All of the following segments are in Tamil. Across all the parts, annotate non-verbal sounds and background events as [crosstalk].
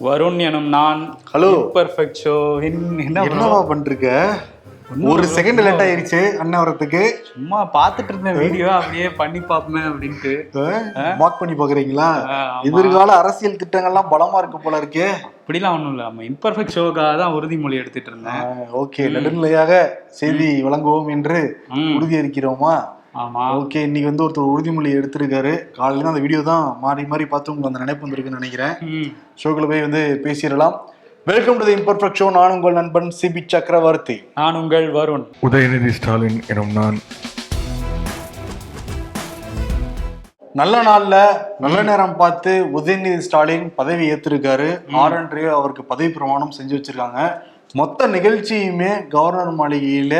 வருண் எனும் நான் ஹலோ பர்ஃபெக்ட் ஷோ? என்னவா பண்றீங்க ஒரு செகண்ட் லேட் ஆயிருச்சு அண்ணன் வரதுக்கு சும்மா பார்த்துட்டு இருந்தேன் வீடியோ அப்படியே பண்ணி பார்ப்போமே அப்படின்ட்டு. மார்க் பண்ணி பாக்குறீங்களா. எதிர்கால அரசியல் திட்டங்கள்லாம் பலமா இருக்கு போல இருக்கே. அப்படிலாம் ஒன்றும் இல்லை. நம்ம இம்பர்ஃபெக்ட் ஷோக்காக தான் உறுதிமொழி எடுத்துட்டு இருந்தேன். ஓகே நடுநிலையாக செய்தி வழங்குவோம் என்று ம். உறுதியளிக்கிறோமா? ஆமா. ஓகே இன்னைக்கு வந்து ஒருத்தர் உறுதிமொழி எடுத்திருக்காரு. காலையில அந்த வீடியோ தான் மாறி மாறி பார்த்து உங்களுக்கு அந்த நினைப்பு வந்திருக்குன்னு நினைக்கிறேன். ம். ஷோக்குள்ள போய் வந்து பேசிடலாம். Welcome to the imperfect show நான் உங்கள் நண்பன் சிபி சக்கரவர்த்தி. நான் உங்கள் வருண். உதயநிதி ஸ்டாலின் எனும் நான். நல்ல நாள்ல நல்ல நேரம் பார்த்து உதயநிதி ஸ்டாலின் பதவி ஏத்திருக்காரு. ஆர் என் ரவி அவருக்கு பதவி பிரமாணம் செஞ்சு வச்சிருக்காங்க. மொத்த நிகழ்ச்சியுமே கவர்னர் மாளிகையில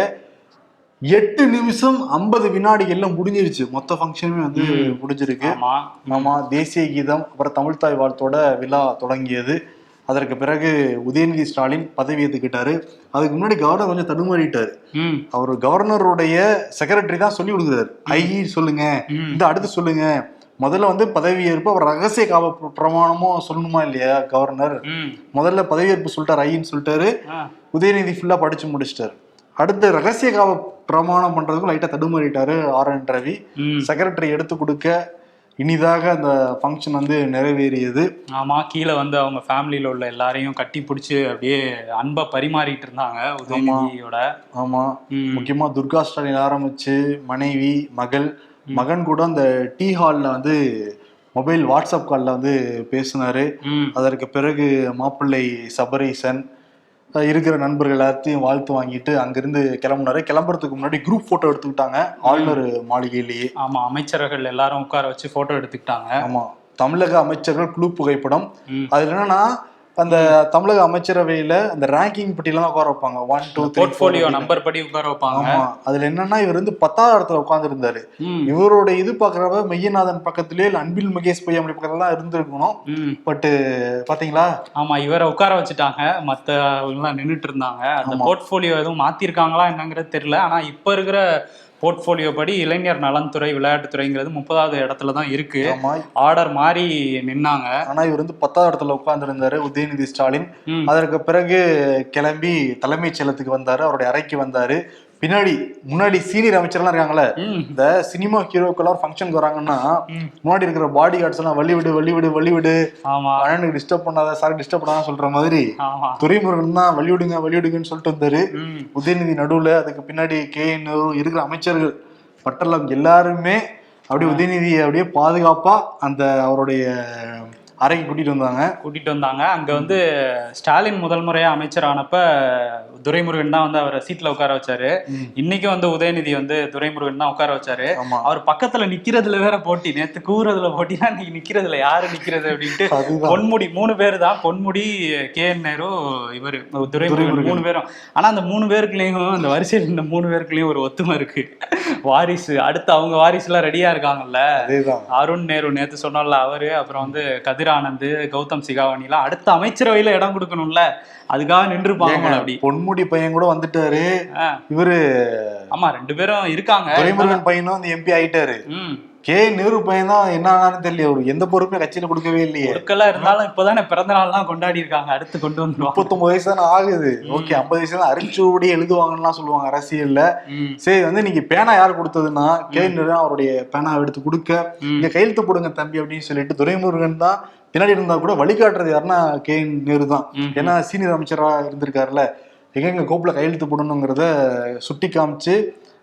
எட்டு நிமிஷம் ஐம்பது வினாடிகள்ல முடிஞ்சிருச்சு. மொத்த ஃபங்க்ஷனுமே வந்து முடிஞ்சிருக்கு. ஆமா. தேசிய கீதம் அப்புறம் தமிழ் தாய் வாழ்த்தோட விழா தொடங்கியது. அதற்கு பிறகு உதயநிதி ஸ்டாலின் பதவி ஏத்துக்கிட்டாரு. அதுக்கு முன்னாடி கவர்னர் கொஞ்சம் தடுமாறிட்டாரு. அவர் கவர்னருடைய செக்ரட்டரி தான் சொல்லி கொடுக்குறாரு. ஐ சொல்லுங்க. இந்த அடுத்து சொல்லுங்க. முதல்ல வந்து பதவியேற்பு அவர் ரகசிய காவ பிர- பிரமாணமும் சொல்லணுமா இல்லையா கவர்னர்? முதல்ல பதவியேற்பு சொல்லிட்டாரு ஐன்னு சொல்லிட்டாரு. உதயநிதி ஃபுல்லா படிச்சு முடிச்சிட்டாரு. அடுத்து ரகசிய காவ பிரமாணம் பண்றதுக்கும் லைட்டா தடுமாறிட்டாரு ஆர் என் ரவி. செக்ரட்டரி எடுத்து கொடுக்க இனிதாக அந்த ஃபங்க்ஷன் வந்து நிறைவேறியது. ஆமா கீழே வந்து அவங்க ஃபேமிலியில உள்ள எல்லாரையும் கட்டி பிடிச்சி அப்படியே அன்பை பரிமாறிட்டு இருந்தாங்க உதயநிதியோட. ஆமா. ம். முக்கியமா துர்கா ஸ்டாலின் ஆரம்பிச்சு மனைவி மகள் மகன் கூட அந்த டீ ஹால்ல வந்து மொபைல் வாட்ஸ்அப் கால்ல வந்து பேசினாரு. அதற்கு பிறகு மாப்பிள்ளை சபரீசன் இருக்கிற நண்பர்கள் எல்லாத்தையும் வாழ்த்து வாங்கிட்டு அங்கிருந்து கிளம்புனாரு. கிளம்புறதுக்கு முன்னாடி குரூப் போட்டோ எடுத்துக்கிட்டாங்க ஆளுநர் மாளிகையிலேயே. ஆமா அமைச்சர்கள் எல்லாரும் உட்கார வச்சு போட்டோ எடுத்துக்கிட்டாங்க. ஆமா. தமிழக அமைச்சர்கள் குழு புகைப்படம். அதுல என்னன்னா அந்த தமிழக அமைச்சரவையில அந்த ரேங்கிங் பட்டியலாம் உட்கார வைப்பாங்க. ஒன் டூ போர்ட்போலியோ நம்பர் படி உட்கார வைப்பாங்க. ஆமா. அதுல என்னன்னா இவர் வந்து பத்தாவது இடத்துல உட்கார்ந்து இருந்தாரு இவரோட இது பாக்குறப்ப மெய்யநாதன் பக்கத்திலே இல்ல அன்பில் மகேஷ் பொய்யாமொழி பக்கத்துல இருந்திருக்கணும். ம். பட் பாத்தீங்களா? ஆமா இவரை உட்கார வச்சுட்டாங்க. மத்த எல்லாம் நின்னுட்டு இருந்தாங்க. அந்த போர்ட்போலியோ எதுவும் மாத்திருக்காங்களா என்னங்கிறது தெரியல. ஆனா இப்ப இருக்கிற போர்ட்போலியோ படி இளைஞர் நலன்துறை விளையாட்டுத்துறைங்கிறது முப்பதாவது இடத்துல தான் இருக்கு. ஆர்டர் மாறி நின்னாங்க. ஆனா இவர் வந்து பத்தாவது இடத்துல உட்கார்ந்து இருந்தாரு உதயநிதி ஸ்டாலின். அதற்கு பிறகு கிளம்பி தலைமைச் செயலத்துக்கு வந்தாரு அவருடைய அறைக்கு வந்தாரு. பின்னாடி முன்னாடி சீனியர் அமைச்சர்லாம் இருக்காங்கல்ல ம். இந்த சினிமா ஹீரோக்கெல்லாம் ஃபங்க்ஷனுக்கு வராங்கன்னா முன்னாடி இருக்கிற பாடி கார்ட்ஸ் எல்லாம் வள்ளி விடு வள்ளி விடு வள்ளி விடு அண்ணனுக்கு டிஸ்டர்ப் பண்ணாத சார் டிஸ்டர்ப் பண்ணாத சொல்ற மாதிரி துரைமுருகன் தான் வழி விடுங்க வழி விடுங்கன்னு சொல்லிட்டு வந்தாரு. ம். உதயநிதி நடுவுல அதுக்கு பின்னாடி கே இருக்கிற அமைச்சர்கள். பட்டலம் எல்லாருமே அப்படியே உதயநிதியை அப்படியே பாதுகாப்பா அந்த அவருடைய அறைக்கு கூட்டிட்டு வந்தாங்க. கூட்டிட்டு வந்தாங்க. அங்க வந்து ஸ்டாலின் முதல் முறையா அமைச்சர் ஆனப்ப துரைமுருகன் தான் வந்து அவரை சீட்ல உட்கார வச்சாரு. இன்னைக்கு வந்து உதயநிதி வந்து துரைமுருகன் தான் உட்கார வச்சாரு. அவர் பக்கத்துல நிக்கிறதுல வேற போட்டி. நேத்து கூறதுல போட்டினா இன்னைக்கு நிக்கிறதுல. யாரு நிக்கிறது அப்படின்ட்டு பொன்முடி மூணு பேர் தான். பொன்முடி கே என் நேரு இவரு துரைமுருகன். மூணு பேரும். ஆனா அந்த மூணு பேருக்குள்ளயும் அந்த வரிசையில் இந்த மூணு பேருக்குள்ளயும் ஒரு ஒத்துமை இருக்கு. வாரிசு. அடுத்து அவங்க வாரிசு எல்லாம் ரெடியா இருக்காங்கல்ல. அருண் நேரு நேத்து சொன்னோம்ல அவரு. அப்புறம் வந்து கதிர் ஆனந்த் கௌதம் சிகாவணி எல்லாம் அடுத்த அமைச்சரவையில இடம் கொடுக்கணும்ல. அதுக்காக நின்றுப்பாங்க போல அப்படி பொன்முடி பையன் கூட வந்துட்டாரு. இவரு ஆமா ரெண்டு பேரும் இருக்காங்க. துரைமுருகன் பையனும் அந்த எம்பி ஆயிட்டாரு. கே. நேரு பையன் தான் என்ன ஆனான்னு தெரியல அவரு எந்த பொறுப்பையும் கட்சியில கொடுக்கவே இல்லையே. ஒருக்கெல்லாம் இருந்தாலும் இப்பதானே பிறந்த நாள்லாம் கொண்டாடி இருக்காங்க அடுத்து கொண்டு வந்துருவாங்க. முப்பத்தொன்பது வயசு தானே ஆகுது. ஓகே ஐம்பது வயசு தான் அரிச்சோடி எழுதுவாங்கன்னு சொல்லுவாங்க அரசியல்ல. சரி வந்து நீங்க பேனா யார் கொடுத்ததுன்னா கே. நேரு அவருடைய பேனாவை எடுத்து கொடுக்க ம். இங்க கையெழுத்து போடுங்க தம்பி அப்படின்னு சொல்லிட்டு துரைமுருகன் தான் பின்னாடி இருந்தா கூட வழிகாட்டுறது யாருன்னா கே நேரு தான். ஏன்னா சீனியர் அமைச்சரா இருந்திருக்காருல்ல. எங்க கோப்புல கையெழுத்து போடணுங்கிறத சுட்டி காமிச்சு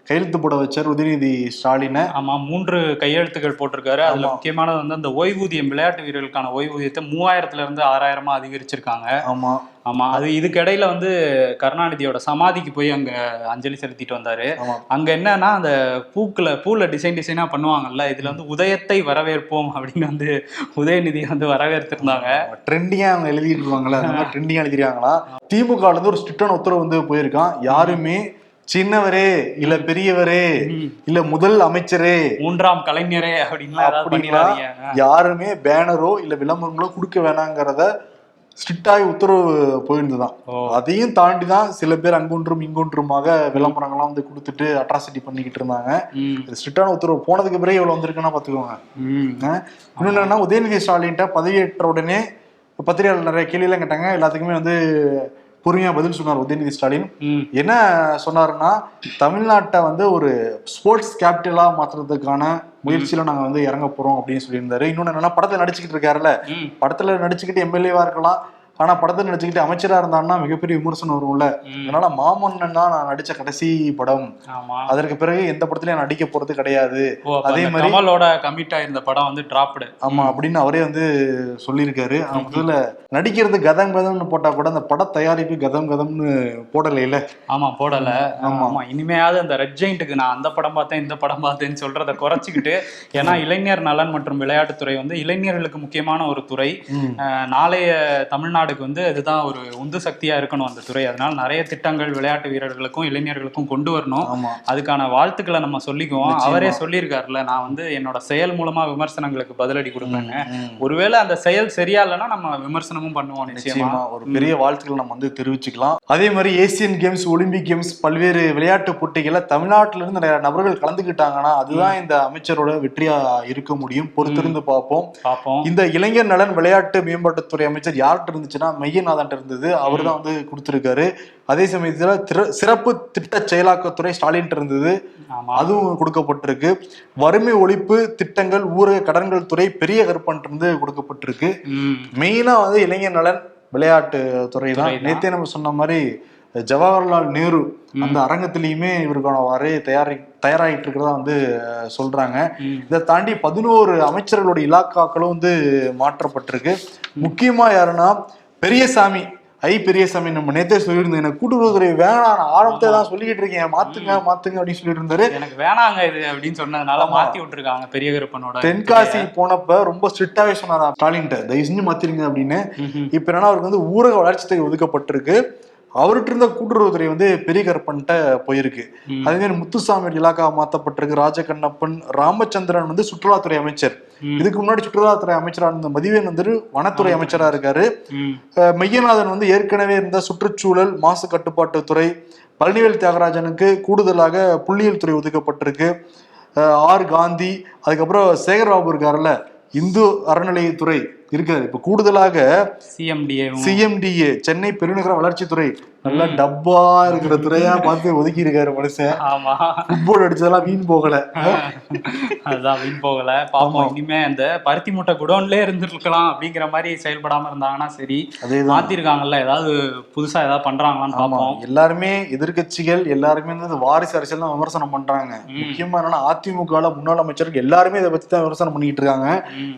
கையெழுத்து போட வச்சார் உதயநிதி ஸ்டாலினை. ஆமா மூன்று கையெழுத்துக்கள் போட்டிருக்காரு. அதுல. முக்கியமானது வந்து அந்த ஓய்வூதியம் விளையாட்டு வீரர்களுக்கான ஓய்வூதியத்தை மூவாயிரத்துல இருந்து ஆறாயிரமா அதிகரிச்சிருக்காங்க. ஆமா. ஆமா. அது இதுக்கு இடையில வந்து கருணாநிதியோட சமாதிக்கு போய் அங்க அஞ்சலி செலுத்திட்டு வந்தாரு. அங்க என்னன்னா அந்த பூக்குல பூல டிசைன் டிசைனா பண்ணுவாங்கல்ல இதுல வந்து உதயத்தை வரவேற்போம் அப்படின்னு வந்து உதயநிதி வந்து வரவேற்றிருந்தாங்க. ட்ரெண்டிங்கா அவங்க எழுதிட்டு இருப்பாங்களா அந்த மாதிரி ட்ரெண்டிங்கா எழுதிருக்காங்களா? திமுக ல இருந்து ஒரு ஸ்ட்ரிக்டான உத்தரவு வந்து போயிருக்கான். யாருமே சின்னவரே இல்ல பெரியவரே. இல்ல முதல் அமைச்சரே மூன்றாம் கலைஞரே அப்படின்னா யாருமே பேனரோ இல்ல விளம்பரங்களோ கொடுக்க வேணாங்கிறத ஸ்ட்ரிக்டாகி உத்தரவு போயிருந்துதான் ஓ. அதையும் தாண்டி தான் சில பேர் அங்கொன்றும் இங்கொன்றுமாக விளம்பரங்கள்லாம் வந்து கொடுத்துட்டு அட்ராசிட்டி பண்ணிக்கிட்டு இருந்தாங்க. ஸ்ட்ரிக்டான உத்தரவு. போனதுக்கு பிறகு இவ்வளவு வந்திருக்குன்னா. ஆஹ் இன்னொன்னு என்னன்னா உதயநிதி ஸ்டாலின்ட்ட பதவியேற்ற உடனே பத்திரிகையாளர் நிறைய கேள்வியெல்லாம் கேட்டாங்க. எல்லாத்துக்குமே வந்து பொறுமையா பதில் சொன்னார் உதயநிதி ஸ்டாலின். என்ன சொன்னாருன்னா தமிழ்நாட்டை வந்து ஒரு ஸ்போர்ட்ஸ் கேபிட்டலா மாத்துறதுக்கான முயற்சியில நாங்க வந்து இறங்க போறோம் அப்படின்னு சொல்லியிருந்தாரு. இன்னொன்னு என்னன்னா படத்துல நடிச்சுக்கிட்டு இருக்காருல்ல. படத்துல நடிச்சுக்கிட்டு எம்எல்ஏவா இருக்கலாம். ஆனா படத்துல நடிச்சுக்கிட்டு அமைச்சரா இருந்தாருன்னா மிகப்பெரிய விமர்சனம் வரும்ல. அதனால மாமன்னன் தான் நான் நடிச்ச கடைசி படம். ஆமா. அதற்கு பிறகு எந்த படத்துலயும் நான் நடிக்க போறது கிடையாது. அதே மாதிரி- கமலோட கமிட் ஆயிருந்த படம் வந்து டிராப்டு ஆமா அப்படின்னு அவரே வந்து சொல்லியிருக்காரு. முதல்ல நடிக்கிறது கதம் கதம்னு போட்டா கூட அந்த பட தயாரிப்பு கதம் கதம்னு போடல இல்ல. ஆமா போடல. ஆமா. இனிமையாவது அந்த ரெட் ஜெயிண்ட்டுக்கு நான் அந்த படம் பார்த்தேன் இந்த படம் பார்த்தேன்னு சொல்றத குறைச்சிக்கிட்டு [laughs] ஏன்னா இளைஞர் நலன் மற்றும் விளையாட்டுத்துறை வந்து இளைஞர்களுக்கு முக்கியமான ஒரு துறை. நாளைய தமிழ்நாடுக்கு வந்து இதுதான் ஒரு உந்து சக்தியா இருக்கணும் அந்த துறை. அதனால நிறைய திட்டங்கள் விளையாட்டு வீரர்களுக்கும் இளைஞர்களுக்கும் கொண்டு வரணும். அதுக்கான வாழ்த்துக்களை நம்ம சொல்லிக்குவோம். அவரே சொல்லியிருக்காருல்ல நான் வந்து என்னோட செயல் மூலமா விமர்சனங்களுக்கு பதிலடி கொடுப்பேன்னு. ம். ஒருவேளை அந்த செயல் சரியா இல்லைன்னா நம்ம விமர்சனமும் பண்ணுவோம் நிச்சயமா. ஒரு பெரிய வாழ்த்துக்களை நம்ம வந்து தெரிவிச்சுக்கலாம். அதே மாதிரி ஏசியன் கேம்ஸ் ஒலிம்பிக் கேம்ஸ் பல்வேறு விளையாட்டு போட்டிகள்ல தமிழ்நாட்டில இருந்து நிறைய நபர்கள் கலந்துக்கிட்டாங்கன்னா அதுதான் இந்த அமைச்சரோட வெற்றியா இருக்க முடியும். பொறுத்திருந்து பார்ப்போம். பார்ப்போம். இந்த இளைஞர் நலன் விளையாட்டு மேம்பாட்டுத்துறை அமைச்சர் யார்கிட்ட இருந்துச்சுன்னா மையநாதன் இருந்தது. அவர் தான் வந்து கொடுத்திருக்காரு. அதே சமயத்துல சிறப்பு திட்ட செயலாக்கத்துறை ஸ்டாலின் இருந்தது. அதுவும் கொடுக்கப்பட்டிருக்கு. வறுமை ஒழிப்பு திட்டங்கள் ஊரக கடன்கள் துறை பெரிய கருப்பன் இருந்து கொடுக்கப்பட்டிருக்கு. மெயினா வந்து இளைஞர் நலன் விளையாட்டு துறை தான். நேத்தே நம்ம சொன்ன மாதிரி ஜவஹர்லால் நேரு அந்த அரங்கத்திலயுமே இவருக்கான வரைய தயாரி தயாராகிட்டு இருக்கிறதா வந்து சொல்றாங்க. இதை தாண்டி பதினோரு அமைச்சர்களோட இலாக்காக்களும் வந்து மாற்றப்பட்டிருக்கு. முக்கியமா யாருன்னா பெரியசாமி ஐ பெரியசாமி நம்ம நேத்தே சொல்லியிருந்தோம் எனக்கு கூட்டுறவுத்துறை வேணாம் நான் ஆரம்பத்தை தான் சொல்லிக்கிட்டு இருக்கேன். மாத்துங்க மாத்துங்க அப்படின்னு சொல்லிட்டு இருந்தாரு எனக்கு வேணாங்க இது அப்படின்னு சொன்னதுனால மாத்தி விட்டுருக்காங்க பெரிய கருப்பனோட தென்காசி போனப்ப ரொம்ப ஸ்ட்ரிக்டாவே சொன்னாரா ஸ்டாலின்ட்ட தயவு செஞ்சு மாத்திருங்க அப்படின்னு. இப்ப என்னன்னா அவருக்கு வந்து ஊரக வளர்ச்சி துறை ஒதுக்கப்பட்டிருக்கு. அவர்கிட்ட இருந்த கூட்டுறவுத்துறை வந்து பெரிய கருப்பன்ட்ட போயிருக்கு. அதே மாதிரி முத்துசாமி இலாக்கா மாத்தப்பட்டிருக்கு. ராஜகண்ணப்பன் ராமச்சந்திரன் வந்து சுற்றுலாத்துறை அமைச்சர். இதுக்கு முன்னாடி சுற்றுலாத்துறை அமைச்சரா இருந்த மதிவேன் வந்து வனத்துறை. அமைச்சரா இருக்காரு. ம். அஹ் மெய்யநாதன் வந்து ஏற்கனவே இருந்த சுற்றுச்சூழல் மாசு கட்டுப்பாட்டு துறை பழனிவேல் தியாகராஜனுக்கு கூடுதலாக புள்ளியியல் துறை ஒதுக்கப்பட்டிருக்கு. ஆர் காந்தி அதுக்கப்புறம் சேகர்பாபு இருக்காருல்ல இந்து அறநிலையத்துறை. இருக்காரு இப்ப கூடுதலாக சிஎம்டிஏ சிஎம்டிஏ சென்னை பெருநகர வளர்ச்சித்துறை நல்லா டப்பா இருக்கிற துறையா பார்த்து ஒதுக்கி இருக்காரு மனுஷன். ஆமா. ஃபுட்பால் அடிச்சதெல்லாம் வீண் போகல. அதுதான் வீண் போகல. பாப்போம். இனிமே அந்த பருத்தி மூட்டை குடோன்லயே இருந்திருக்கலாம் அப்படிங்கிற மாதிரி செயல்படாம இருந்தாங்கன்னா சரி அதேதான். மாத்திருக்காங்கல்ல ஏதாவது புதுசா ஏதாவது பண்றாங்களான்னு ஆமா. பாப்போம். எல்லாருமே எதிர்க்கட்சிகள் எல்லாருமே வந்து வாரிசு அரசியல் தான் விமர்சனம் பண்றாங்க. முக்கியமா என்னன்னா அதிமுக முன்னாள் அமைச்சர்கள் எல்லாருமே இதை பத்தி தான் விமர்சனம் பண்ணிட்டு இருக்காங்க.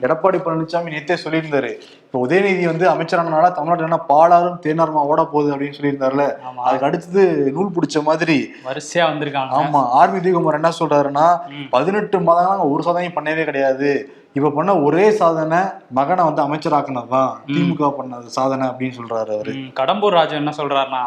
எடப்பாடி பழனிசாமி நேத்தே சொல்லியிருந்தாரு. இப்ப உதயநிதி வந்து அமைச்சரானனால தமிழ்நாட்டுல என்ன பாலாறும் தேனாருமா ஓட போகுது அப்படின்னு சொல்லியிருந்தாருல ஆமா. அதுக்கு அடுத்தது நூல் பிடிச்ச மாதிரி வரிசையா வந்திருக்காங்க. ஆமா ஆர்மி உதயகுமார் என்ன சொல்றாருன்னா. பதினெட்டு மாதம் ஒரு சாதனையும் பண்ணவே கிடையாது. இப்ப பண்ண ஒரே சாதனை மகனை வந்து அமைச்சராக்குனதுதான் திமுக பண்ணது சாதனை அப்படின்னு சொல்றாரு அவரு. கடம்பூர் ராஜு என்ன சொல்றாருன்னா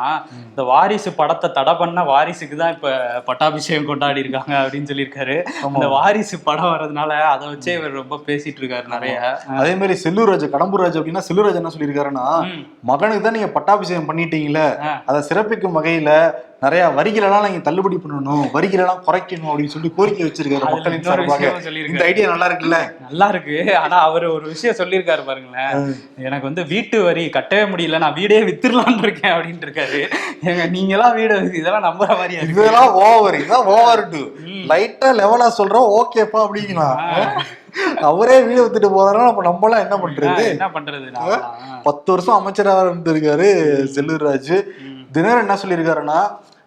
இந்த வாரிசு படத்தை தடை பண்ண வாரிசுக்கு தான் இப்ப பட்டாபிஷேகம் கொண்டாடி இருக்காங்க அப்படின்னு சொல்லியிருக்காரு. இந்த வாரிசு படம் வர்றதுனால அதை வச்சே இவர் ரொம்ப பேசிட்டு இருக்காரு நிறைய. அதே மாதிரி செல்லூர் ராஜு கடம்பூர் ராஜு அப்படின்னா செல்லூர் ராஜு என்ன சொல்லியிருக்காருன்னா. மகனுக்கு தான் நீங்க பட்டாபிஷேகம் பண்ணிட்டீங்களே. அதை சிறப்பிக்கும் வகையில நிறைய வரிகள் எல்லாம் நீங்க தள்ளுபடி பண்ணணும் வரிகள் எல்லாம் குறைக்கணும் அப்படின்னு சொல்லி கோரிக்கை வச்சிருக்காரு மக்களின் சார்பாக. இந்த ஐடியா நல்லா இருக்குல்ல? நல்லா இருக்கு. ஆனா அவர் ஒரு விஷயம் சொல்லியிருக்காரு பாருங்களேன். எனக்கு வந்து வீட்டு வரி கட்டவே முடியல நான் வீடே வித்துடலாம்னு இருக்கேன் அப்படின்ட்டு இருக்காரு. ஏங்க நீங்களாம் வீடு இதெல்லாம் நம்புற இருக்கு? இதெல்லாம் ஓவர் இதான் ஓவர் டு லைட்டா லெவலா சொல்றோம் ஓகேப்பா அப்படிங்கலாம் அவரே வீடு வித்துட்டு போறாருன்னா அப்ப நம்மளாம் என்ன பண்றது? என்ன பண்றது? பத்து வருஷம் அமைச்சராக இருந்திருக்காரு செல்லூர் ராஜு. தினகரன் என்ன சொல்லியிருக்காருன்னா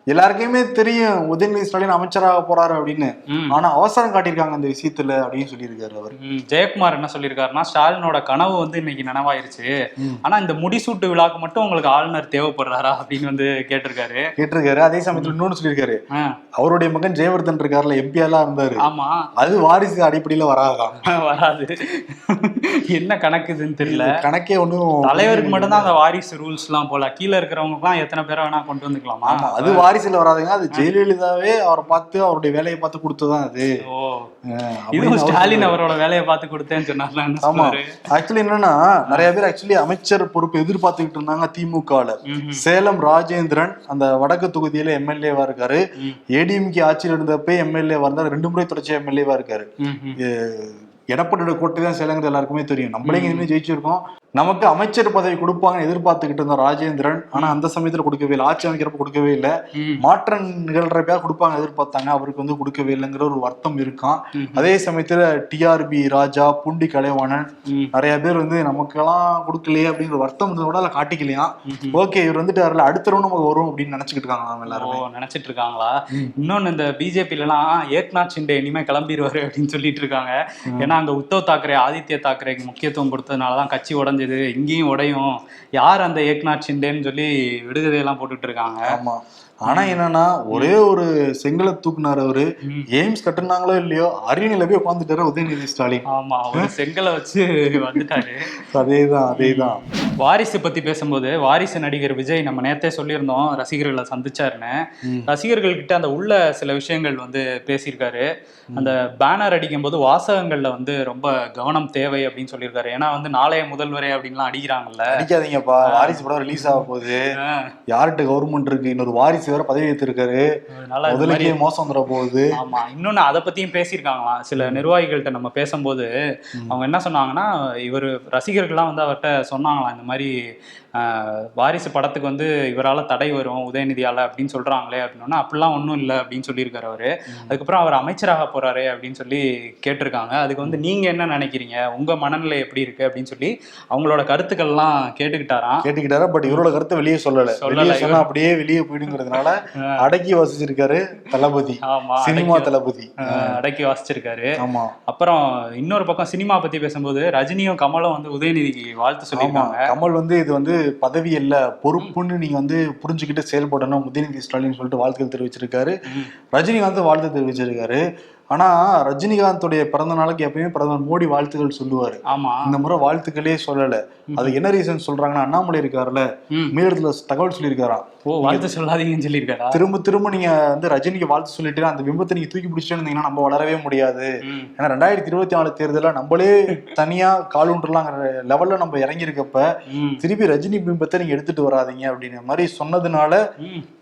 எல்லாருக்குமே தெரியும் உதயநிதி ஸ்டாலின் அமைச்சராக போறாரு அப்படின்னு. ஆனா அவசரம் காட்டியிருக்காங்க அந்த விஷயத்துல அப்படின்னு சொல்லியிருக்காரு அவர். ஜெயக்குமார் என்ன சொல்லியிருக்காருன்னா ஸ்டாலினோட கனவு வந்து இன்னைக்கு நனவாயிருச்சு. ஆனா இந்த முடிசூட்டு விழாக்கு மட்டும் உங்களுக்கு ஆளுநர் தேவைப்படுறாரா அப்படின்னு வந்து கேட்டிருக்காரு. கேட்டிருக்காரு. அதே சமயத்துல இன்னொன்னு சொல்லியிருக்காரு. அவருடைய மகன் ஜெயவர்தன் இருக்காருல்ல எம்பி எல்லாம் இருந்தாரு. ஆமா. அது வாரிசு அடிப்படையில வராதான் வராது. என்ன கணக்கு இதுன்னு தெரியல கணக்கே ஒண்ணும் தலைவருக்கு மட்டும்தான் அந்த வாரிசு ரூல்ஸ் எல்லாம் போல. கீழ இருக்கிறவங்க எத்தனை பேரை வேணா கொண்டு வந்துக்கலாமா? அது வாரிசுல வராதுங்க அது ஜெயலலிதாவே அவரை பார்த்து அவருடைய வேலையை பார்த்து கொடுத்ததுதான் அது. இதுவும் ஸ்டாலின் அவரோட வேலையை பார்த்து கொடுத்தேன்னு என்ன ஆமா. ஆக்சுவலி என்னன்னா நிறைய பேர் ஆக்சுவலி அமைச்சர் பொறுப்பு எதிர்பார்த்துக்கிட்டு இருந்தாங்க திமுகல. சேலம் ராஜேந்திரன் அந்த வடக்கு தொகுதியில எம்எல்ஏவா இருக்காரு. ஏடிஎம்கே ஆட்சியில் இருந்தப்ப எம்எல்ஏவா இருந்தாரு. ரெண்டு முறை தொடர்ச்சி எம்எல்ஏவா இருக்காரு. எடப்பாடியோட கோட்டை தான் சேலங்கிறது எல்லாருக்குமே தெரியும். நம்மளே நின்னு ஜெயிச்சிருக்கோம். நமக்கு அமைச்சர் பதவி கொடுப்பாங்கன்னு எதிர்பார்த்துக்கிட்டு இருந்தோம் ராஜேந்திரன். ஆனா அந்த சமயத்துல கொடுக்கவே இல்லை. ஆட்சி அமைக்கிறப்ப கொடுக்கவே இல்லை. மாற்றம் நிகழ்றப்ப கொடுப்பாங்க எதிர்பார்த்தாங்க. அவருக்கு வந்து கொடுக்கவே இல்லைங்கிற ஒரு வருத்தம் இருக்கான். அதே சமயத்துல டிஆர்பி ராஜா பூண்டி கலைவாணன். நிறைய பேர் வந்து நமக்கெல்லாம் கொடுக்கலையே அப்படிங்கிற வருத்தம் இருந்தத கூட அதில் காட்டிக்கலையாம் ம்ஹும். ஓகே இவர் வந்துட்டு வரல. அடுத்த round நமக்கு வரும் அப்படின்னு நினைச்சுக்கிட்டு இருக்காங்க எல்லாருமே? நினைச்சிட்டு இருக்காங்களா. இன்னொன்னு இந்த பிஜேபில எல்லாம் ஏக்நாத் ஷிண்டே இனிமே கிளம்பிடுவாரு அப்படின்னு சொல்லிட்டு இருக்காங்க. ஏன்னா நாங்கள் உத்தவ் தாக்கரே ஆதித்ய தாக்கரேக்கு முக்கியத்துவம் கொடுத்ததுனால தான் கட்சி உடஞ்சது. இங்கேயும் உடையும். யார் அந்த ஏக்நாத் ஷிண்டேன்னு சொல்லி விடுகதையெல்லாம் போட்டுட்டு இருக்காங்க. ஆமாம் ஆனா என்னன்னா ஒரே ஒரு செங்கலை தூக்குனார் அவரு. எய்ம்ஸ் கட்டுனாங்களோ இல்லையோ அரியணையில போய் உட்காந்துட்டாரு உதயநிதி ஸ்டாலின். ஆமா அவர் செங்கலை வச்சு [laughs] வந்துட்டாரு. அதேதான் அதேதான். வாரிசு பத்தி பேசும்போது வாரிசு நடிகர் விஜய் நம்ம நேத்தே சொல்லியிருந்தோம் ரசிகர்களை சந்திச்சாருன்னு. ரசிகர்கள் கிட்ட அந்த உள்ள சில விஷயங்கள் வந்து பேசியிருக்காரு. அந்த பேனர் அடிக்கும் போது வாசகங்கள்ல வந்து ரொம்ப கவனம் தேவை அப்படின்னு சொல்லியிருக்காரு. ஏன்னா வந்து நாளைய முதல்வரே அப்படின்லாம் அடிக்கிறாங்கல்ல. அடிக்காதீங்கப்பா வாரிசு படம் ரிலீஸ் ஆக போகுது. யார்கிட்ட கவர்மெண்ட் இருக்கு? இன்னொரு வாரிசு பதவி ஏத்திருக்காரு. அதனால இது மாதிரி முதலுக்கே மோசம் வந்துட போகுது. ஆமா இன்னொன்னு அதை பத்தியும் பேசியிருக்காங்களாம் சில நிர்வாகிகள்கிட்ட நம்ம பேசும்போது அவங்க என்ன சொன்னாங்கன்னா இவர் ரசிகர்கள்லாம் வந்து அவர்கிட்ட சொன்னாங்களாம் இந்த மாதிரி வாரிசு படத்துக்கு வந்து இவரால தடை வரும் உதயநிதியால அப்படின்னு சொல்றாங்களே அப்படின்னா அப்படிலாம் ஒன்றும் இல்லை அப்படின்னு சொல்லியிருக்காரு அவரு. அதுக்கப்புறம் அவர் அமைச்சராக போறாரு அப்படின்னு சொல்லி கேட்டிருக்காங்க. அதுக்கு வந்து நீங்க என்ன நினைக்கிறீங்க? உங்க மனநிலை எப்படி இருக்கு? அப்படின்னு சொல்லி அவங்களோட கருத்துக்கள்லாம் கேட்டுக்கிட்டாராம். கேட்டுக்கிட்டாரு? பட் இவரோட கருத்தை வெளியே சொல்லல. சொல்லல, வெளியே சொன்னா இவர். அப்படியே வெளியே போயிடுங்கிறதுனால அடக்கி வசிச்சிருக்காரு தளபதி. ஆமா சினிமா தளபதி. அடக்கி வாசிச்சிருக்காரு. ஆமா. அப்புறம் இன்னொரு பக்கம் சினிமா பத்தி பேசும்போது ரஜினியும் கமலும் வந்து உதயநிதிக்கு வாழ்த்து சொல்லியிருக்காங்க. கமல் வந்து இது வந்து பதவி இல்ல பொறுப்புன்னு நீங்க வந்து புரிஞ்சுக்கிட்டு செயல்படணும் உதயநிதி ஸ்டாலின் சொல்லிட்டு வாழ்த்துக்கள் தெரிவிச்சிருக்காரு. ரஜினிகாந்த் வாழ்த்து தெரிவிச்சிருக்காரு. ஆனா ரஜினிகாந்துடைய பிறந்த நாளுக்கு எப்பயுமே பிரதமர் மோடி வாழ்த்துக்கள் சொல்லுவாரு. ஆமா. இந்த முறை வாழ்த்துக்களே சொல்லல. அது என்ன ரீசன் சொல்றாங்கன்னா அண்ணாமலை இருக்காருல்ல. ம். மீடத்துல தகவல் சொல்லியிருக்காராம். ஓ வாழ்த்து சொல்லாதீங்கன்னு சொல்லியிருக்காரா திரும்ப திரும்ப நீங்க வந்து ரஜினிக்கு வாழ்த்து சொல்லிட்டு அந்த பிம்பத்தை நீங்க தூக்கி பிடிச்சிட்டு இருந்தீங்கன்னா நம்ம வளரவே முடியாது. ஏன்னா ரெண்டாயிரத்தி இருபத்தி நாலு தேர்தலில் நம்மளே தனியா காலூன்றலாங்கிற லெவல்ல நம்ம இறங்கியிருக்கப்ப. திருப்பி ரஜினி பிம்பத்தை நீங்க எடுத்துட்டு வராதீங்க அப்படிங்கிற மாதிரி சொன்னதுனால.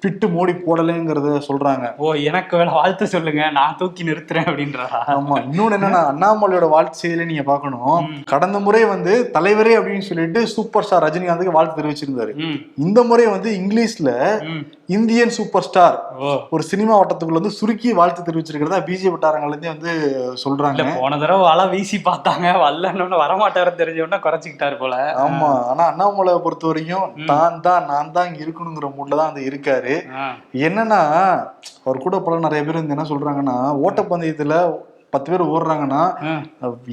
பிட்டு மோடி போடலைங்கிறத சொல்றாங்க ஓ எனக்கு வேலை வாழ்த்து சொல்லுங்க நான் தூக்கி நிறுத்துறேன் அப்படின்றா ஆமா இன்னொன்னு என்னன்னா அண்ணாமலையோட வாழ்த்து செய்தியில நீங்க பார்க்கணும் கடந்த முறை வந்து தலைவரே அப்படின்னு சொல்லிட்டு சூப்பர் ஸ்டார் ரஜினிகாந்துக்கு வாழ்த்து தெரிவிச்சிருந்தாரு. இந்த முறை வந்து இங்கிலீஷ்ல ம். இந்தியன் சூப்பர் ஸ்டார் ஒரு சினிமா வட்டத்துக்குள்ள வந்து சுருக்கி வாழ்த்து தெரிவிச்சிருக்கிறதா பிஜேபி வட்டாரங்கள்ல இருந்தே வந்து சொல்றாங்க. போன தடவை வலை வீசி பார்த்தாங்க. வரலன்னு வரமாட்டாரு தெரிஞ்ச உடனே குறைச்சிக்கிட்டாரு போல. ஆமா. ஆனா அண்ணாமலை பொறுத்த வரைக்கும் தான் தான் நான் தான் இங்க இருக்கணுங்கிற மூட்ல தான் வந்து இருக்காரு. என்னன்னா அவர் கூட பல நிறைய பேர் வந்து என்ன சொல்றாங்கன்னா ஓட்டப்பந்தயத்துல பத்து பேர் ஓடுறாங்கன்னா.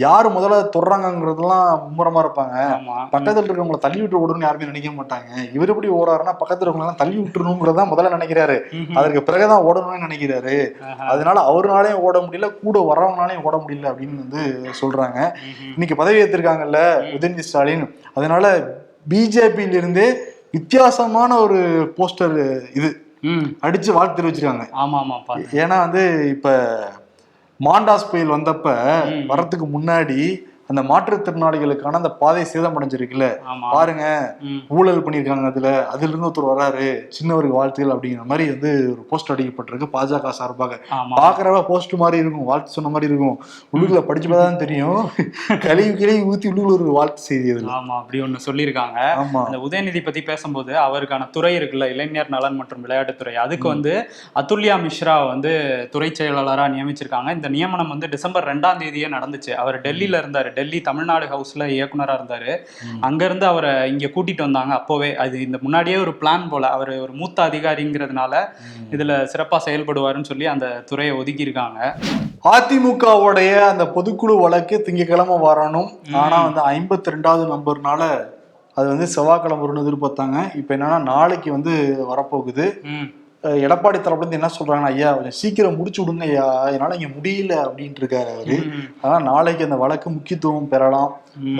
யாரு முதல்ல தொடுறாங்கங்கிறதுலாம் மும்முரமா இருப்பாங்க. பக்கத்துல இருக்கவங்கள தள்ளி விட்டு ஓடணும்னு யாருமே நினைக்க மாட்டாங்க. இவர் எப்படி ஓடுறாருன்னா பக்கத்துல இருக்கவங்க தள்ளி விட்டுறணுங்கிறதா முதல்ல நினைக்கிறாரு. அதற்கு பிறகுதான் ஓடணும்னு நினைக்கிறாரு. அதனால அவருனாலையும் ஓட முடியல கூட வரவங்களாலையும் ஓட முடியல அப்படின்னு வந்து சொல்றாங்க. இன்னைக்கு பதவி ஏத்திருக்காங்கல்ல உதயநிதி ஸ்டாலின். அதனால பிஜேபியில இருந்தே வித்தியாசமான ஒரு போஸ்டர் இது. அடிச்சு வாழ்த்து தெரிவிச்சிருக்காங்க. ஆமா ஆமா ஏன்னா வந்து இப்ப மாண்டாஸ் புயல் வந்தப்ப ம். வரத்துக்கு முன்னாடி அந்த மாற்றுத்திறனாளிகளுக்கான அந்த பாதை சேதமடைஞ்சிருக்குல்ல? பாருங்க. ஊழல் பண்ணியிருக்காங்க அதுல. அதுல இருந்து ஒருத்தர் வராரு. சின்னவருக்கு வாழ்த்துகள் அப்படிங்கிற மாதிரி வந்து ஒரு போஸ்ட் அடிக்கப்பட்டிருக்கு பாஜக சார்பாக. பாக்குறவ போஸ்ட் மாதிரி இருக்கும். வாழ்த்து சொன்ன மாதிரி இருக்கும். உள்ளுக்குள்ள படிச்சு பார்த்தா தான் தெரியும். கழிவு கிழிவு ஊத்தி உள்ளுக்குள்ள ஒரு வாழ்த்து செய்தி அதுல. ஆமா அப்படி ஒண்ணு சொல்லியிருக்காங்க. ஆமா. அந்த உதயநிதி பத்தி பேசும்போது அவருக்கான துறை இருக்குல்ல இளைஞர் நலன் மற்றும் விளையாட்டுத்துறை அதுக்கு வந்து அதுல்யா மிஸ்ரா வந்து துறை செயலாளரா நியமிச்சிருக்காங்க. இந்த நியமனம் வந்து டிசம்பர் ரெண்டாம் தேதியே நடந்துச்சு. அவர் டெல்லியில இருந்தாரு. டெல்லி தமிழ்நாடு ஹவுஸ்ல இயக்குனரா இருந்தாரு. அங்க இருந்து அவரை இங்க கூட்டிட்டு வந்தாங்க. அப்போவே அது இந்த முன்னாடியே ஒரு பிளான் போல. அவர் ஒரு மூத்த அதிகாரிங்கிறதுனால இதுல சிறப்பா செயல்படுவாருன்னு சொல்லி அந்த துறையை ஒதுக்கி இருக்காங்க அதிமுகவுடைய அந்த பொதுக்குழு வழக்கு திங்கக்கிழமை வரணும். ஆனா வந்து ஐம்பத்தி ரெண்டாவது நம்பர்னால அது வந்து செவ்வாய்க்கிழமை வரும்னு எதிர்பார்த்தாங்க. இப்ப என்னன்னா நாளைக்கு வந்து வரப்போகுது. எடப்பாடி தரப்புல இருந்து என்ன சொல்றாங்கன்னா ஐயா கொஞ்சம் சீக்கிரம் முடிச்சு விடுங்க ஐயா. என்னால இங்க முடியல அப்படின்ட்டு இருக்காரு அவரு. ம். ஆனா நாளைக்கு அந்த வழக்கு முக்கியத்துவம் பெறலாம்.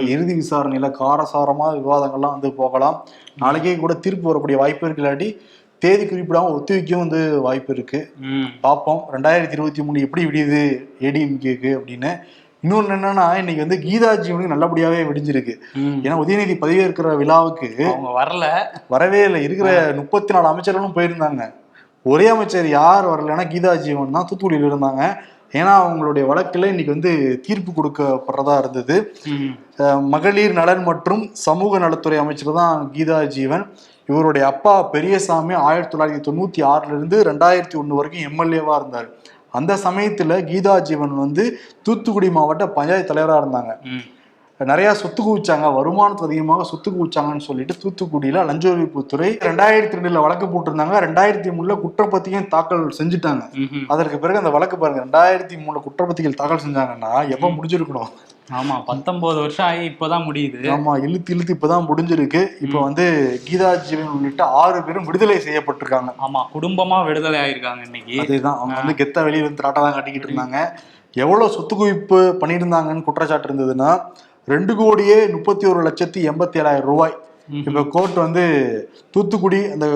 இறுதி விசாரணையில காரசாரமா விவாதங்கள்லாம் வந்து போகலாம். நாளைக்கே கூட தீர்ப்பு வரக்கூடிய வாய்ப்பு இருக்கு இல்லாட்டி தேதி குறிப்பிடாம ஒத்திவைக்கவும் வந்து வாய்ப்பு இருக்கு. பார்ப்போம் ரெண்டாயிரத்தி இருபத்தி மூணு எப்படி விடியுது? ஏடிஎம்கேக்கு அப்படின்னு. இன்னொன்று என்னன்னா இன்னைக்கு வந்து கீதா ஜீவனுக்கு நல்லபடியாவே விடிஞ்சிருக்கு. ஏன்னா உதயநிதி பதவியேற்கிற விழாவுக்கு அவங்க வரல. வரவே இல்லை. இருக்கிற முப்பத்தி நாலு அமைச்சர்களும் போயிருந்தாங்க. ஒரே அமைச்சர் யார் வரலன்னா கீதா ஜீவன் தான் தூத்துக்குடியில் இருந்தாங்க. ஏன்னா அவங்களுடைய வழக்குல இன்னைக்கு வந்து தீர்ப்பு கொடுக்கப்படுறதா இருந்தது. மகளிர் நலன் மற்றும் சமூக நலத்துறை அமைச்சர் தான் கீதா ஜீவன். இவருடைய அப்பா பெரியசாமி ஆயிரத்தி தொள்ளாயிரத்தி தொண்ணூத்தி ஆறுல இருந்து ரெண்டாயிரத்தி ஒண்ணு வரைக்கும் எம்எல்ஏவா இருந்தார். அந்த சமயத்துல கீதா ஜீவன் வந்து தூத்துக்குடி மாவட்ட பஞ்சாயத்து தலைவரா இருந்தாங்க. நிறைய சொத்து குவிச்சாங்க வருமானத்துக்கு அதிகமாக சொத்து குவிச்சாங்கன்னு சொல்லிட்டு தூத்துக்குடியில லஞ்ச ஒழிப்புத்துறை ரெண்டாயிரத்தி ரெண்டுல வழக்கு போட்டிருந்தாங்க. ரெண்டாயிரத்தி மூணுல குற்றப்பத்திரிகையும் தாக்கல் செஞ்சுட்டாங்க. அதற்கு பிறகு அந்த வழக்கு பாருங்க ரெண்டாயிரத்தி மூணுல குற்றப்பத்திரிகைகள் தாக்கல் செஞ்சாங்கன்னா எப்ப முடிஞ்சிருக்கணும்? ஆமா பத்தொன்பது வருஷம் ஆகி இப்பதான் முடியுது. ஆமா இழுத்து இழுத்து இப்பதான் முடிஞ்சிருக்கு. இப்ப வந்து கீதா ஜீவன் உள்ளிட்ட ஆறு பேரும் விடுதலை செய்யப்பட்டிருக்காங்க. ஆமா குடும்பமா விடுதலை ஆயிருக்காங்க இன்னைக்கு. அதேதான் அவங்க வந்து கெத்த வெளியே வந்து திராட்டா தான் காட்டிக்கிட்டு இருந்தாங்க. எவ்வளவு சொத்து குவிப்பு பண்ணியிருந்தாங்கன்னு குற்றச்சாட்டு இருந்ததுன்னா ரெண்டு கோடியே முப்பத்தி ஒரு லட்சத்தி எண்பத்தி ஏழாயிரம் ரூபாய் இப்ப கோர்ட் வந்து தூத்துக்குடி அந்த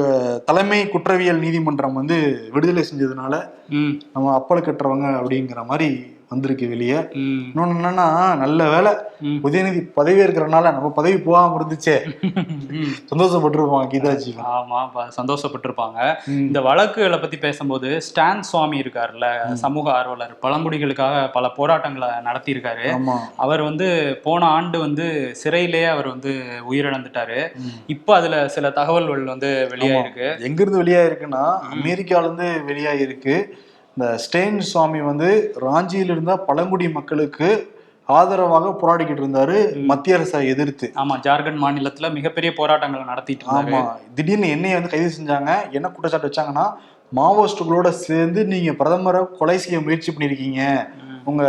தலைமை குற்றவியல் நீதிமன்றம் வந்து விடுதலை செஞ்சதுனால. நம்ம அப்பல் கட்டுறவங்க அப்படிங்கிற மாதிரி வந்திருக்கு வெளியே. இன்னொன்னு என்னன்னா நல்ல வேலை. உதயநிதி பதவி இருக்கிறனால நம்ம பதவி போகாம இருந்துச்சே. சந்தோஷப்பட்டிருப்பாங்க கீதாஜி. ஆமா ப- சந்தோஷப்பட்டிருப்பாங்க. இந்த வழக்குகளை பத்தி பேசும்போது ஸ்டான் சுவாமி இருக்காருல்ல சமூக ஆர்வலர் பழங்குடிகளுக்காக பல போராட்டங்களை நடத்தியிருக்காரு. அவர் வந்து போன ஆண்டு வந்து சிறையிலேயே அவர் வந்து உயிரிழந்துட்டாரு. இப்போ அதுல சில தகவல்கள் வந்து வெளியாயிருக்கு. எங்க இருந்து வெளியாயிருக்குன்னா அமெரிக்கால இருந்து வெளியாயிருக்கு. இந்த ஸ்டெயின் சுவாமி வந்து ராஞ்சியில இருந்த பழங்குடி மக்களுக்கு ஆதரவாக போராடிக்கிட்டு இருந்தாரு மத்திய அரசை எதிர்த்து. ஆமா ஜார்க்கண்ட் மாநிலத்துல மிகப்பெரிய போராட்டங்களை நடத்திட்டு ஆமா திடீர்னு என்னைய வந்து கைது செஞ்சாங்க என்ன குற்றச்சாட்டு வச்சாங்கன்னா மாவோயிஸ்டுகளோட சேர்ந்து நீங்க பிரதமரை கொலை செய்ய முயற்சி பண்ணிருக்கீங்க. உங்க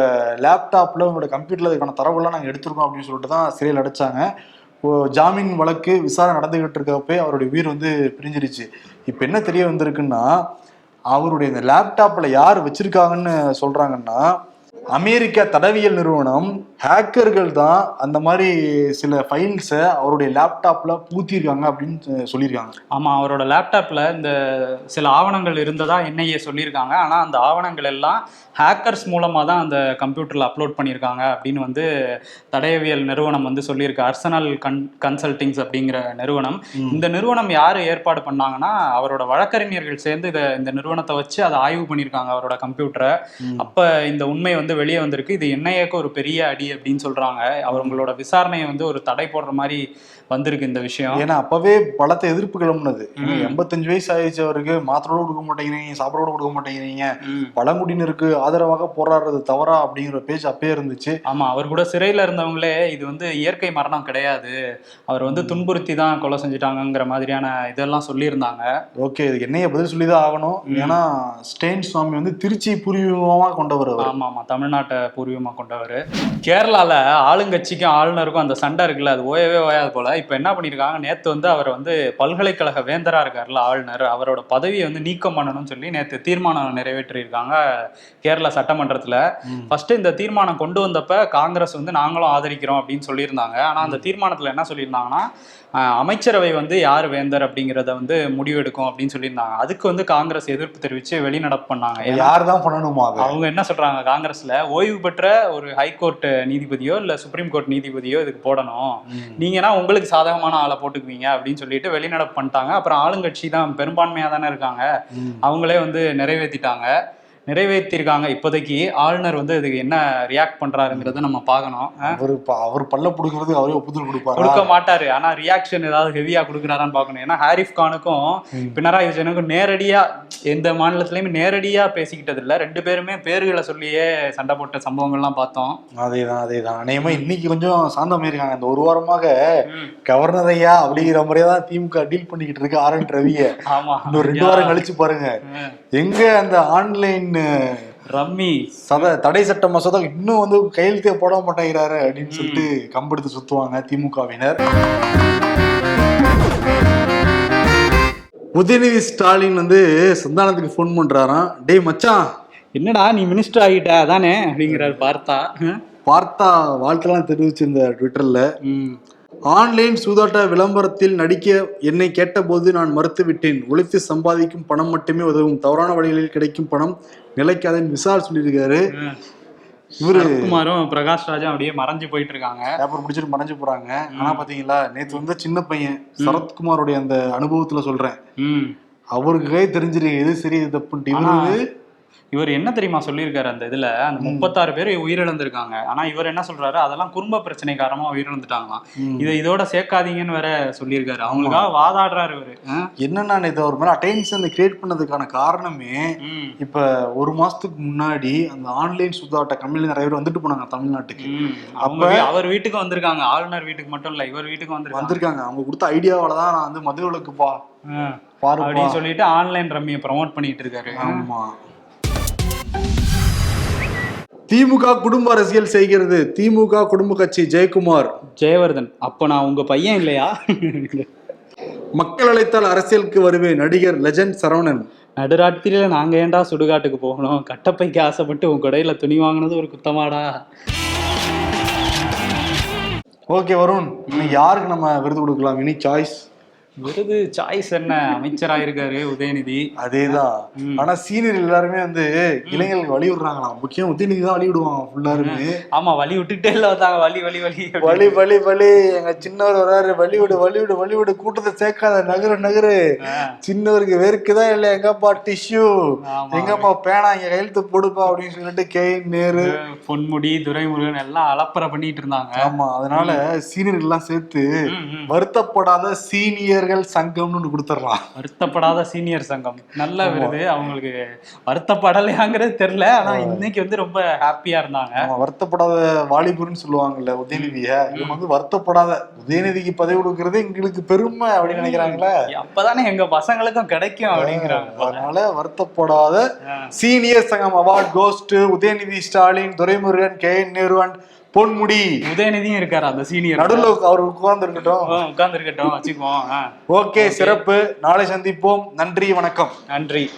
லேப்டாப்ல உங்களோட கம்ப்யூட்டர்ல இதுக்கான தரவுலாம் நாங்க எடுத்திருக்கோம் அப்படின்னு சொல்லிட்டு தான் சிறையில் அடைச்சாங்க. ஜாமீன் வழக்கு விசாரணை நடந்துகிட்டு இருக்கப்பே அவருடைய உயிர் வந்து பிரிஞ்சிருச்சு. இப்போ என்ன தெரிய வந்திருக்குன்னா அவருடைய இந்த லேப்டாப்பில் யார் வச்சுருக்காங்கன்னு சொல்கிறாங்கன்னா அமெரிக்க தடவியல் நிறுவனம் ஹேக்கர்கள் தான் அந்த மாதிரி சில ஃபைல்ஸை அவருடைய லேப்டாப்ல பூத்திருக்காங்க அப்படின்னு சொல்லியிருக்காங்க. ஆமா அவரோட லேப்டாப்ல இந்த சில ஆவணங்கள் இருந்ததா என்ஐஏ சொல்லியிருக்காங்க. ஆனா அந்த ஆவணங்கள் எல்லாம் ஹேக்கர்ஸ் மூலமா தான் அந்த கம்ப்யூட்டர்ல அப்லோட் பண்ணியிருக்காங்க அப்படின்னு வந்து தடயவியல் நிறுவனம் வந்து சொல்லியிருக்கு. அர்சனல் கன் கன்சல்டிங்ஸ் அப்படிங்கிற நிறுவனம். இந்த நிறுவனம் யார் ஏற்பாடு பண்ணாங்கன்னா அவரோட வழக்கறிஞர்கள் சேர்ந்து இதை இந்த நிறுவனத்தை வச்சு அதை ஆய்வு பண்ணியிருக்காங்க அவரோட கம்ப்யூட்டரை அப்ப இந்த உண்மை வந்து வெளியே வந்திருக்கு. இது என்ஐஏக்கு ஒரு பெரிய அடி அப்படின்னு சொல்றாங்க. அவங்களோட விசாரணையை வந்து ஒரு தடை போடுற மாதிரி வந்திருக்கு இந்த விஷயம். ஏன்னா அப்பவே பலத்த எதிர்ப்பு கிளம்புனது. எண்பத்தஞ்சு வயசு ஆயிடுச்சு அவருக்கு மாத்திரோட கொடுக்க மாட்டேங்கிறீங்க சாப்பிடோட கொடுக்க மாட்டேங்கிறீங்க. பழங்குடியினருக்கு ஆதரவாக போராடுறது தவறா அப்படிங்கிற பேச்சு அப்பயே இருந்துச்சு. ஆமா அவர் கூட சிறையில இருந்தவங்களே இது வந்து இயற்கை மரணம் கிடையாது. அவர் வந்து துன்புறுத்தி தான் கொலை செஞ்சுட்டாங்கங்கிற மாதிரியான இதெல்லாம் சொல்லியிருந்தாங்க. ஓகே இதுக்கு என்னைய பதில் சொல்லிதான் ஆகணும். ஏன்னா ஸ்டெயின் சுவாமி வந்து திருச்சி பூர்வீகமா கொண்டவர் ஆமா ஆமா தமிழ்நாட்டை பூர்வீகமா கொண்டவர். கேரளால ஆளுங்கட்சிக்கும் ஆளுநருக்கும் அந்த சண்டை இருக்குல்ல அது ஓயவே ஓயாது போல. இப்ப என்ன பண்ணிருக்காங்க? நேத்து வந்து அவர் வந்து பல்கலைக்கழக வேந்தரா இருக்காருல்ல ஆளுநர். அவரோட பதவியை வந்து நீக்கம் பண்ணணும்னு சொல்லி நேத்து தீர்மானம் நிறைவேற்றியிருக்காங்க கேரளா சட்டமன்றத்துல. ஃபர்ஸ்ட் இந்த தீர்மானம் கொண்டு வந்தப்ப காங்கிரஸ் வந்து நாங்களும் ஆதரிக்கிறோம் அப்படின்னு சொல்லியிருந்தாங்க. ஆனா அந்த தீர்மானத்துல என்ன சொல்லியிருந்தாங்கன்னா அமைச்சரவை வந்து யார் வேந்தர் அப்படிங்கிறத வந்து முடிவெடுக்கும் அப்படின்னு சொல்லியிருந்தாங்க. அதுக்கு வந்து காங்கிரஸ் எதிர்ப்பு தெரிவிச்சு வெளிநடப்பு பண்ணாங்க. யார் தான் பண்ணணுமா அவங்க என்ன சொல்றாங்க காங்கிரஸ்ல ஓய்வு பெற்ற ஒரு ஹைகோர்ட் நீதிபதியோ இல்ல சுப்ரீம் கோர்ட் நீதிபதியோ இதுக்கு போடணும். நீங்கன்னா உங்களுக்கு சாதகமான ஆளை போட்டுக்குவீங்க அப்படின்னு சொல்லிட்டு வெளிநடப்பு பண்ணிட்டாங்க. அப்புறம் ஆளுங்கட்சி தான் பெரும்பான்மையா தானே இருக்காங்க. அவங்களே வந்து நிறைவேற்றிட்டாங்க நிறைவேற்றிருக்காங்க. இப்போதைக்கு ஆளுநர் வந்து இதுக்கு என்ன ரியாக்ட் பண்றாருங்கிறத நம்ம பார்க்கணும். அவரு அவர் பல்ல புடுங்கிறது அவரே ஒப்புதல் கொடுப்பாரா? கொடுக்க மாட்டாரு. ஆனா ரியாக்ஷன் ஏதாவது ஹெவியா கொடுக்குறாரான்னு பார்க்கணும். ஏன்னா ஹாரிஃப் கானுக்கும். பினராயி விஜயனுக்கும் நேரடியா எந்த மாநிலத்திலயுமே நேரடியா பேசிக்கிட்டது இல்ல. ரெண்டு பேருமே பேர்களை சொல்லியே சண்டை போட்ட சம்பவங்கள்லாம் பார்த்தோம். அதேதான் அதேதான். அநேகமா இன்னைக்கு கொஞ்சம் சாந்தம் இருக்காங்க. இந்த ஒரு வாரமாக. கவர்னர் ஐயா அப்படிங்கிற முறையா தான் திமுக டீல் பண்ணிக்கிட்டு இருக்கு ஆர் என் ரவிய. ஆமா. இன்னும் ரெண்டு வாரம் கழிச்சு பாருங்க. எங்க அந்த ஆன்லைன் ரம்மி. சத தடை சட்ட மசோதா இன்னும் வந்து கையெழுத்தே போட மாட்டேங்கிறாரு அப்படின்னு சொல்லிட்டு கம்பெடுத்து சுத்துவாங்க திமுகவினர். உதயநிதி ஸ்டாலின் வந்து சந்தானத்துக்கு ஃபோன் பண்றாராம். டேய் மச்சான். என்னடா நீ மினிஸ்டர் ஆகிட்ட அதானே? அப்படிங்கிறாரு பார்த்தா. பார்த்தா வாழ்க்கைலாம் தெரிவிச்சிருந்த ட்விட்டர்ல. ஆன்லைன் சூதாட்ட விளம்பரத்தில் நடிக்க என்னை கேட்டபோது நான் மறுத்துவிட்டேன். உழைத்து சம்பாதிக்கும் பணம் மட்டுமே உதவும். தவறான வழிகளில் கிடைக்கும் பணம் நிலைக்காதன்னு விசால் சொல்லியிருக்காரு. இவரு சரத்குமாரும் பிரகாஷ் ராஜும் அப்படியே மறைஞ்சு போயிட்டு இருக்காங்க பேப்பர் பிடிச்சிட்டு மறைஞ்சு போறாங்க. ஆனா பாத்தீங்களா நேத்து வந்து சின்ன பையன் சரத்குமாரோடைய அந்த அனுபவத்துல சொல்றேன். அவருக்கு கை தெரிஞ்சிருக்கு எது சரி எது தப்புன்ட்டு. இவரு இவர் என்ன தெரியுமா சொல்லியிருக்காரு அந்த இதுல? அந்த முப்பத்தாறு பேர் உயிரிழந்திருக்காங்க. ஆனா இவர் என்ன சொல்றாரு? அதெல்லாம் குடும்ப பிரச்சனை காரணமா உயிரிழந்துட்டாங்களாம் இதை இதோட சேர்க்காதீங்கன்னு வேற சொல்லியிருக்காரு. அவங்களுக்காக வாதாடுறாரு இவரு? என்னன்னா இதை ஒரு மாதிரி அட்டென்ஷன் கிரியேட் பண்ணதுக்கான காரணமே. இப்ப ஒரு மாசத்துக்கு முன்னாடி அந்த ஆன்லைன் சுத்தாட்ட கம்பெனில நிறைய பேர் வந்துட்டு போனாங்க தமிழ்நாட்டுக்கு. அவங்க அவர் வீட்டுக்கு வந்திருக்காங்க. ஆளுநர் வீட்டுக்கு மட்டும் இல்ல இவர் வீட்டுக்கு வந்திருக்காங்க. வந்திருக்காங்க. அவங்க கொடுத்த ஐடியாவால தான் நான் வந்து மதுவிலக்கு பா ஆ. பாருப்பா. அப்படின்னு சொல்லிட்டு ஆன்லைன் ரம்மியை ப்ரமோட் பண்ணிட்டு இருக்காரு. ஆமா. திமுக குடும்ப அரசியல் செய்கிறது. திமுக குடும்ப கட்சி ஜெயக்குமார். ஜெயவர்தன் அப்ப நான் உங்க பையன் இல்லையா? மக்கள் அழைத்தால் அரசியலுக்கு வருவேன் நடிகர் லெஜண்ட் சரவணன். நடுராத்திரியில நாங்க ஏன்டா சுடுகாட்டுக்கு போகணும்? கட்டப்பைக்கு ஆசைப்பட்டு உங்க கடையில துணி வாங்கினது ஒரு குத்தமாடா. ஓகே வருண் இன்னைக்கு யாருக்கு நம்ம விருது கொடுக்கலாம்? இனி சாய்ஸ் விருது சாய்ஸ் என்ன? அமைச்சரா இருக்காரு உதயநிதி. அதேதான். ஆனா சீனியர் எல்லாருமே வந்து இளைஞர்களுக்கு வழி விடுறாங்களாம் முக்கியம் உதயநிதி தான் வழி விடுவாங்க ஃபுல்லாருமே ஆமா வலி விட்டுட்டே இல்ல வந்தாங்க. வலி வலி வலி வழி வழி வழி எங்க சின்னவர் வராரு வழி விடு வழி விடு வழி விடு. கூட்டத்தை சேர்க்காத நகரு நகரு. சின்னவருக்கு வேர்க்குதான் இல்ல. எங்கப்பா டிஷ்யூ. எங்கப்பா பேனா? இங்க கையெழுத்து போடுப்பா அப்படின்னு சொல்லிட்டு கே நேரு. பொன்முடி துரைமுருகன் எல்லாம் அலப்பறை பண்ணிட்டு இருந்தாங்க. ஆமா அதனால சீனியர் எல்லாம் சேர்த்து ம், ம். சீனியர்கள் சங்கம்னு கொடுத்துடலாம். வருத்தப்படாத சீனியர் சங்கம். நல்ல விருது. அவங்களுக்கு வருத்தப்படலையாங்கிறது தெரியல. ஆனா இன்னைக்கு வந்து ரொம்ப ஹாப்பியா இருந்தாங்க. வருத்தப்படாத வாலிபர்னு சொல்லுவாங்கல்ல உதயநிதிய. இவங்க வந்து வருத்தப்படாத உதயநிதிக்கு பதவி கொடுக்கறது எங்களுக்கு பெருமை அப்படின்னு நினைக்கிறாங்களே. அப்பதானே எங்க பசங்களுக்கும் கிடைக்கும் அப்படிங்கிறாங்க. அதனால வருத்தப்படாத. சீனியர் சங்கம் award goes to Udhayanidhi Stalin Duraimurugan K N Nehru Ponmudi. உதயநிதியும் இருக்காரு அந்த சீனியர் நடுவுல அவர் உட்கார்ந்து இருக்கட்டும் உட்கார்ந்து இருக்கட்டும் வச்சுக்குவோம். ஓகே. சிறப்பு. நாளை சந்திப்போம். நன்றி வணக்கம். நன்றி.